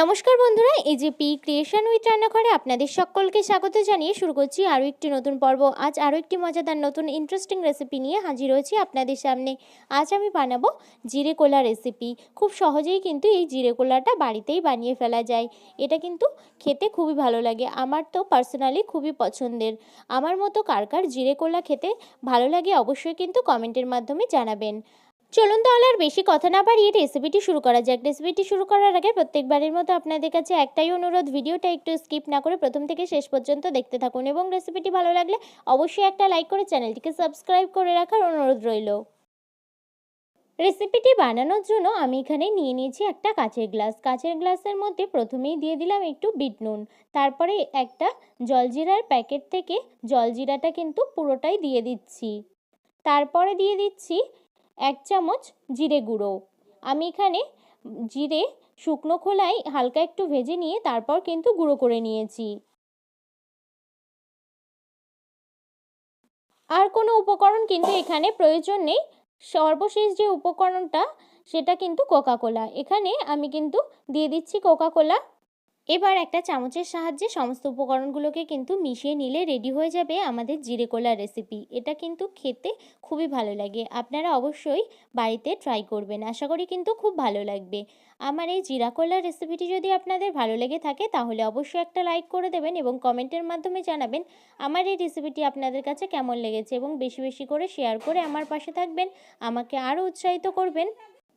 নমস্কার বন্ধুরা, এই যে পি ক্রিয়েশন উইথ রান্নাঘরে আপনাদের সকলকে স্বাগত জানিয়ে শুরু করছি আরও একটি নতুন পর্ব। আজ আরও একটি মজাদার নতুন ইন্টারেস্টিং রেসিপি নিয়ে হাজির হয়েছি আপনাদের সামনে। আজ আমি বানাবো জিরে কোলা রেসিপি খুব সহজেই কিন্তু এই জিরে কোলাটা বাড়িতেই বানিয়ে ফেলা যায়। এটা কিন্তু খেতে খুবই ভালো লাগে। আমার তো পার্সোনালি খুবই পছন্দের। আমার মতো কার কার জিরে কোলা খেতে ভালো লাগে অবশ্যই কিন্তু কমেন্টের মাধ্যমে জানাবেন। চলুন তাহলে আর বেশি কথা না বাড়িয়ে রেসিপিটি শুরু করা যাক। রেসিপিটি শুরু করার আগে প্রত্যেকবারের মতো আপনাদের কাছে একটাই অনুরোধ, ভিডিওটা একটু স্কিপ না করে প্রথম থেকে শেষ পর্যন্ত দেখতে থাকুন এবং রেসিপিটি ভালো লাগলে অবশ্যই একটা লাইক করে চ্যানেলটিকে সাবস্ক্রাইব করে রাখার অনুরোধ রইল। রেসিপিটি বানানোর জন্য আমি এখানে নিয়ে নিয়েছি একটা কাঁচের গ্লাস কাঁচের গ্লাসের মধ্যে প্রথমেই দিয়ে দিলাম একটু বিট নুন। তারপরে একটা জলজিরার প্যাকেট থেকে জলজিরাটা কিন্তু পুরোটাই দিয়ে দিচ্ছি। তারপরে দিয়ে দিচ্ছি এক চামচ জিরে গুঁড়ো। আমি এখানে জিরে শুকনো খোলায় হালকা একটু ভেজে নিয়ে তারপর কিন্তু গুঁড়ো করে নিয়েছি। আর কোনো উপকরণ কিন্তু এখানে প্রয়োজন নেই। সর্বশেষ যে উপকরণটা, সেটা কিন্তু কোকাকোলা এখানে আমি কিন্তু দিয়ে দিচ্ছি কোকা কোলা এবার একটা চামচের সাহায্যে সমস্ত উপকরণগুলোকে কিন্তু মিশিয়ে নিলে রেডি হয়ে যাবে আমাদের জিরে কোলা রেসিপি এটা কিন্তু খেতে খুবই ভালো লাগে। আপনারা অবশ্যই বাড়িতে ট্রাই করবেন। আশা করি কিন্তু খুব ভালো লাগবে। আমার এই জিরা কোলা রেসিপিটি যদি আপনাদের ভালো লেগে থাকে, তাহলে অবশ্যই একটা লাইক করে দেবেন এবং কমেন্টের মাধ্যমে জানাবেন আমার এই রেসিপিটি আপনাদের কাছে কেমন লেগেছে এবং বেশি বেশি করে শেয়ার করে আমার পাশে থাকবেন। আমাকে আরও উৎসাহিত করবেন।